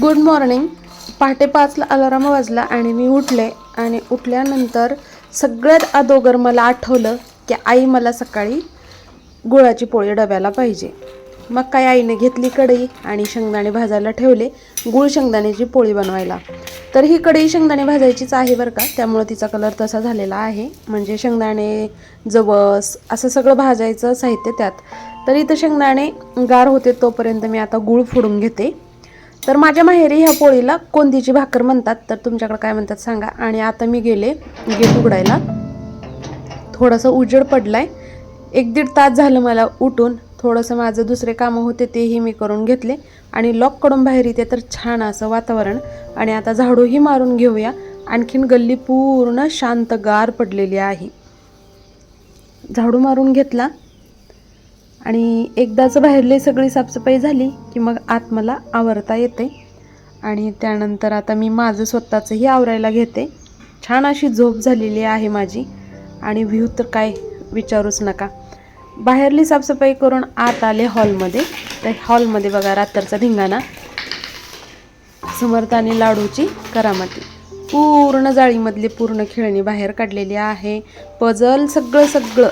Good morning पहाटे पाचला alarm वाजला आणि मी उठले आणि उठल्यानंतर सगळ्यात अगोदर मला आठवलं की आई मला सकाळी गुळाची पोळी डब्याला पाहिजे. मग काय आईने घेतली कढई आणि शेंगदाणे भाजायला ठेवले गुळ शेंगदाण्याची पोळी बनवायला. तर ही कढई शेंगदाणे भाजायचीच आहे बरं का त्यामुळं तिचा कलर तसा झालेला आहे. म्हणजे शेंगदाणे जवस असं सगळं भाजायचं साहित्य त्यात. तर इथं शेंगदाणे गार होते तोपर्यंत मी आता गुळ फोडून घेते. तर माझ्या माहेरी ह्या पोळीला कोंदीची भाकर म्हणतात. तर तुमच्याकडे काय म्हणतात सांगा. आणि आता मी गेले गेट उघडायला. थोडंसं उजेड पडलाय. एक दीड तास झालं मला उठून. थोडंसं माझं दुसरे कामं होते तेही मी करून घेतले. आणि लॉककडून बाहेर येते तर छान असं वातावरण. आणि आता झाडूही मारून घेऊया. आणखीन गल्ली पूर्ण शांत गार पडलेली आहे. झाडू मारून घेतला. आणि एकदाच बाहेरली सगळी साफसफाई झाली की मग आत मला आवरता येते. आणि त्यानंतर आता मी माझं स्वतःचंही आवरायला घेते. छान अशी झोप झालेली आहे माझी. आणि व्ह्यू तर काय विचारूच नका. बाहेरली साफसफाई करून आत आले हॉलमध्ये. त्या हॉलमध्ये बघा रात्रचा धिंगाणा. समर्थ आणि लाडूची करामती. पूर्ण जाळीमधली पूर्ण खेळणी बाहेर काढलेली आहे. पजल सगळं सगळं.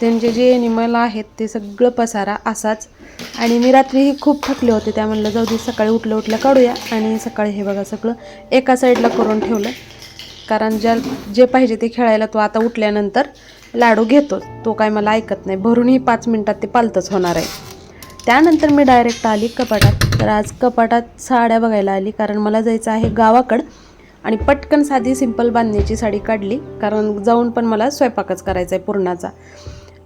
त्यांचे जे एनिमल आहेत ते सगळं पसारा असाच. आणि मी रात्रीही खूप थकले होते त्या म्हणलं जाऊ दे सकाळी उठल्या उठल्या काढूया. आणि सकाळी हे बघा सगळं एका साईडला करून ठेवलं. कारण ज्या जे पाहिजे ते खेळायला तो आता उठल्यानंतर लाडू घेतो. तो काय मला ऐकत नाही. भरूनही पाच मिनटात ते पालतच होणार आहे. त्यानंतर मी डायरेक्ट आली कपाटात. तर आज कपाटात साड्या बघायला आली. कारण मला जायचं आहे गावाकडं. आणि पटकन साधी सिंपल बांधण्याची साडी काढली. कारण जाऊन पण मला स्वयंपाकच करायचा आहे पूर्णाचा.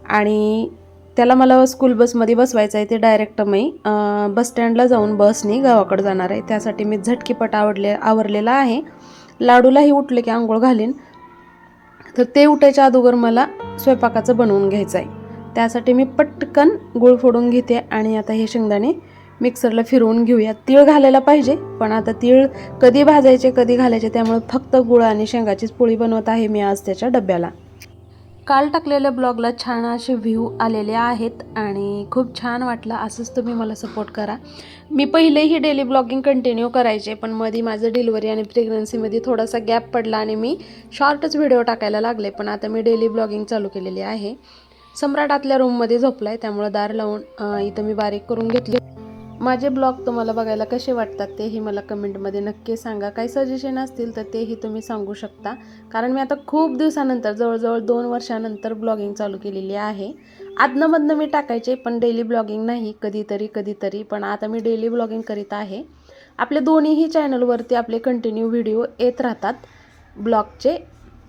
आणि त्याला मला स्कूल बसमध्ये बसवायचं आहे ते डायरेक्ट मी बसस्टँडला जाऊन बसनी गावाकडे जाणार आहे. त्यासाठी मी झटकीपट आवडले आवरलेला आहे. लाडूलाही उठले की आंघोळ घालीन. तर ते उठायच्या अगोदर मला स्वयंपाकाचं बनवून घ्यायचं आहे. त्यासाठी मी पटकन गुळ फोडून घेते आणि आता हे शेंगदाणे मिक्सरला फिरवून घेऊया. तीळ घालायला पाहिजे पण आता तीळ कधी भाजायचे कधी घालायचे त्यामुळे फक्त गुळ आणि शेंगाचीच पोळी बनवत आहे मी आज त्याच्या डब्याला. काल टाकलेल्या ब्लॉगला छान असे व्ह्यू आलेले आहेत आणि खूप छान वाटलं असंच तुम्ही मला सपोर्ट करा. मी पहिलेही डेली ब्लॉगिंग कंटिन्यू करायचे पण मध्ये माझं डिलिव्हरी आणि प्रेग्नन्सीमध्ये थोडासा गॅप पडला आणि मी शॉर्टच व्हिडिओ टाकायला लागले पण आता मी डेली ब्लॉगिंग चालू केलेली आहे. सम्राट आतल्या रूममध्ये झोपला आहे त्यामुळं दार लावून इथं मी बारीक करून घेतले. माझे ब्लॉग तुम्हाला बघायला कसे वाटतात तेही मला कमेंटमध्ये नक्की सांगा. काही सजेशन असतील तर तेही तुम्ही सांगू शकता. कारण मी आता खूप दिवसानंतर जवळजवळ दोन वर्षानंतर ब्लॉगिंग चालू केलेली आहे. आदनंमधनं मी टाकायचे पण डेली ब्लॉगिंग नाही कधीतरी कधीतरी पण आता मी डेली ब्लॉगिंग करीत आहे. आपले दोन्हीही चॅनलवरती आपले कंटिन्यू व्हिडिओ येत राहतात ब्लॉगचे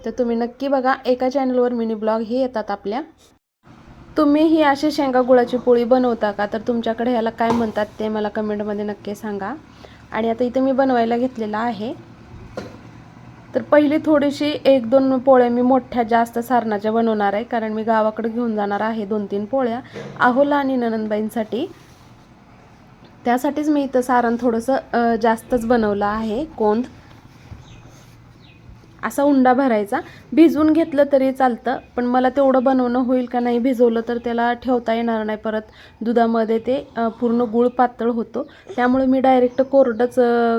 तर तुम्ही नक्की बघा एका चॅनलवर मिनी ब्लॉग हे येतात आपल्या. तुम्ही ही अशी शेंगा गुळाची पोळी बनवता का? तर तुमच्याकडे ह्याला काय म्हणतात ते मला कमेंटमध्ये नक्की सांगा. आणि आता इथे मी बनवायला घेतलेला आहे. तर पहिली थोडीशी एक दोन पोळ्या मी मोठ्या जास्त सारणाच्या बनवणार आहे. कारण मी गावाकडे घेऊन जाणार आहे दोन तीन पोळ्या. आहोला आणि ननंदबाईंसाठी. त्यासाठीच मी इथं सारण थोडंसं जास्तच बनवलं आहे. कोंद. असा उंडा भरायचा. भिजवून घेतलं तरी चालतं पण मला तेवढं बनवणं होईल का नाही भिजवलं तर त्याला ठेवता येणार नाही. परत दुधामध्ये ते पूर्ण गुळ पातळ होतो. त्यामुळे मी डायरेक्ट कोरडंच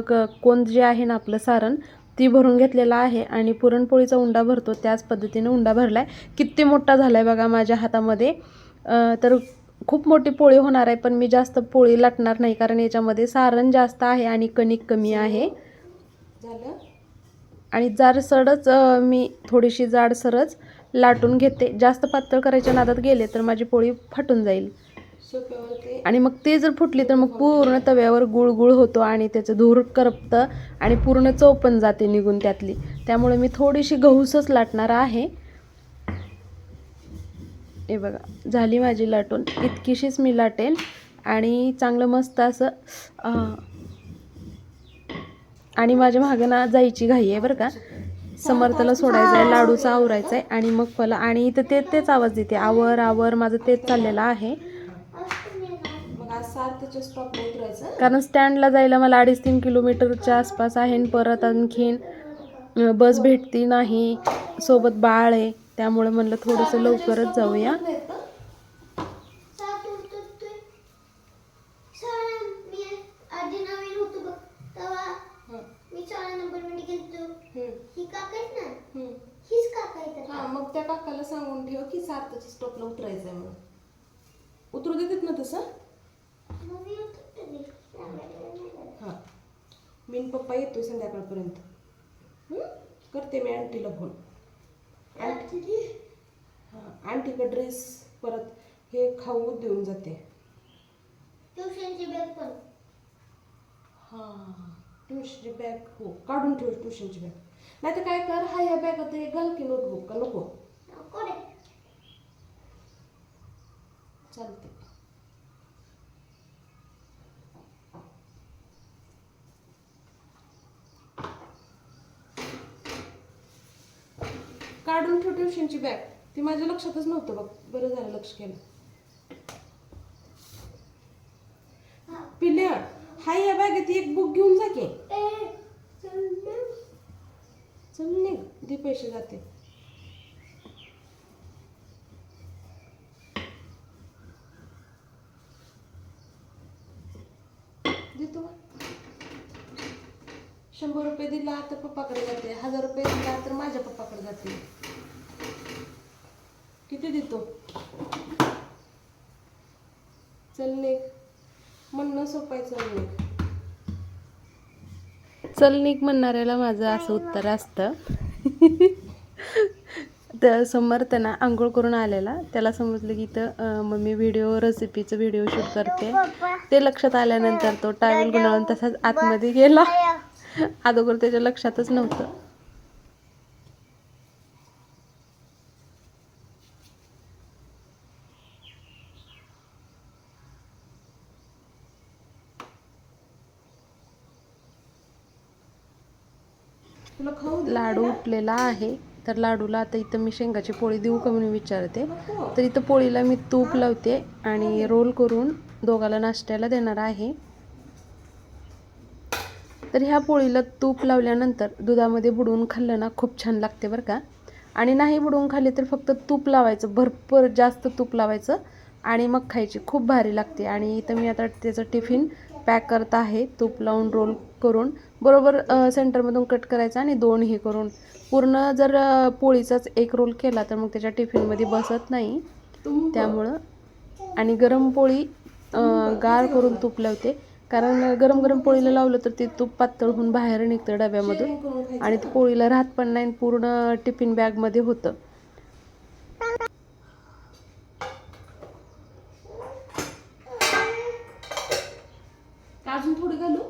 क कोंद जे आहे ना आपलं सारण ती भरून घेतलेला आहे आणि पुरणपोळीचा उंडा भरतो. त्याच पद्धतीने उंडा भरला आहे किती मोठा झाला आहे बघा माझ्या हातामध्ये. तर खूप मोठी पोळी होणार आहे पण मी जास्त पोळी लाटणार नाही कारण याच्यामध्ये सारण जास्त आहे आणि कणिक कमी आहे. झालं? आणि जाडसरच मी थोडीशी जाडसरच लाटून घेते. जास्त पातळ करायच्या नादात गेले तर माझी पोळी फाटून जाईल. आणि मग ते जर फुटली तर मग पूर्ण तव्यावर गुळगुळ होतो आणि त्याचं धूर करपतं आणि पूर्ण चव पण जाते निघून त्यातली. त्यामुळे मी थोडीशी गहूसच लाटणार आहे. हे बघा झाली माझी लाटून. इतकीशीच मी लाटेन आणि चांगलं मस्त असं आणि माझ्या मागं ना जायची घाई आहे बरं का. समर्थला सोडायचं आहे लाडूचा आवरायचा आहे आणि मग मला आणि इथं ते तेच आवाज देते. आवर आवर माझं तेच चाललेलं आहे. कारण स्टँडला जायला मला अडीच तीन किलोमीटरच्या आसपास आहे आणि परत आणखीन बस भेटती नाही. सोबत बाळ आहे त्यामुळे म्हणलं थोडंसं लवकरच जाऊया. ठेव की सार्थच्या स्टॉपला उतरायचंय म्हणून. उतरू देतात ना तसं? हां. मी आणि पप्पा येतोय संध्याकाळपर्यंत. हं? करते मी आंटीला फोन आंटी हां आंटीकडे ड्रेस परत हे खाऊ देऊन जाते. ट्युशनची बॅग पण. हां ट्युशनची बॅग हो काढून ठेव ट्युशनची बॅग नाही तर काय कर हा ह्या बॅगात हे घाल की नोटबुक का नको? चालते काढून ठेव ट्युशनची बॅग. ती माझ्या लक्षातच नव्हतं बघ. बरं झालं लक्ष केलं. पिल्या हाय या बॅगेत एक बुक घेऊन जा की. चल ना. चल निघ. दे पैसे जाते. देतो शंभर रुपये दिला तर पप्पाकडे जाते. हजार रुपये दिला तर माझ्या पप्पाकडे जाते. किती देतो? चल निघ. म्हणणं सोपाय चल निघ चल निघ म्हणणाऱ्याला माझं असं उत्तर असतं. तर समर्थना आंघोळ करून आलेला. त्याला समजलं की इथं मम्मी व्हिडिओ रेसिपीचं व्हिडिओ शूट करते. ते लक्षात आल्यानंतर तो टावेल गुंडाळून तसाच आतमध्ये गेला. अगोदर त्याच्या लक्षातच नव्हतं. लाडू उठलेला आहे. तर लाडूला आता इथं मी शेंगाची पोळी देऊ का म्हणून विचारते. तर इथं पोळीला मी तूप लावते आणि रोल करून दोघाला नाश्त्याला देणार आहे. तर ह्या पोळीला तूप लावल्यानंतर दुधामध्ये बुडवून खाल्लं ना खूप छान लागते बरं का. आणि नाही बुडवून खाल्ली तर फक्त तूप लावायचं भरपूर जास्त तूप लावायचं आणि मग खायची. खूप भारी लागते आणि इथं मी आता त्याचं टिफिन पॅक करत आहे. तूप लावून रोल करून बरोबर सेंटरमधून कट करायचा आणि दोन हे करून पूर्ण जर पोळीचाच एक रोल केला तर मग त्याच्या टिफिनमध्ये बसत नाही. त्यामुळं आणि गरम पोळी गार करून तूप लावते कारण गरम गरम पोळीला लावलं तर ते तूप पातळ होऊन बाहेर निघतं डब्यामधून आणि ते पोळीला राहत पण नाही आणि पूर्ण टिफिन बॅगमध्ये होतं. अजून थोडं घालू?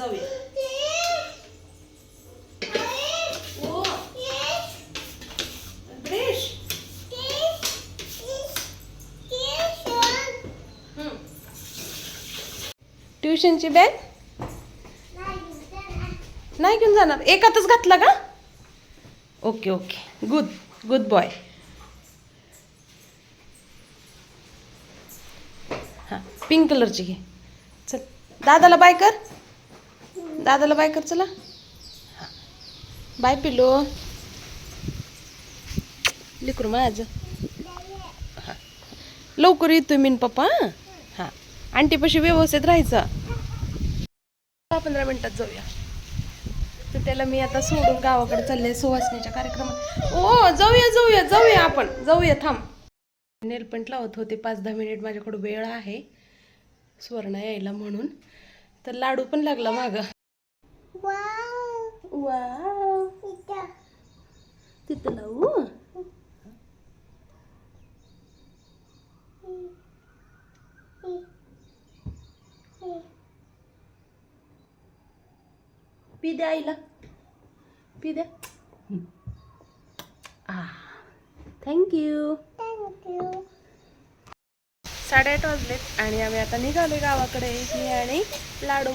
जाऊया. ओ. ट्युशनची बॅग? नाही घेऊन जाणार. एकातच घातला का? Okay okay. Good good boy हां पिंक कलरची घे. चल दादाला बाय कर. दादाला बाय कर चला. बाय पिलो लिकरू माझं हां लवकर येतोय मीन पप्पा हां. आंटीपाशी व्यवस्थित राहायचं. दहा पंधरा मिनिटात जाऊया. तर त्याला मी आता सोडून गावाकडे चालले सुवासनीच्या कार्यक्रमात. ओ जाऊया जाऊया जाऊया आपण. जाऊया थांब. नेल पेंट लावत होते पाच दहा मिनिट माझ्याकडे वेळ आहे. स्वर्ण यायला म्हणून. तर लाडू पण लागला माग. वा तिथं लावू पी द्या आईला पी द्या थँक्यू साडेआठ वाजलेत आणि आम्ही आता निघालोय गावाकडे मी आणि लाडू.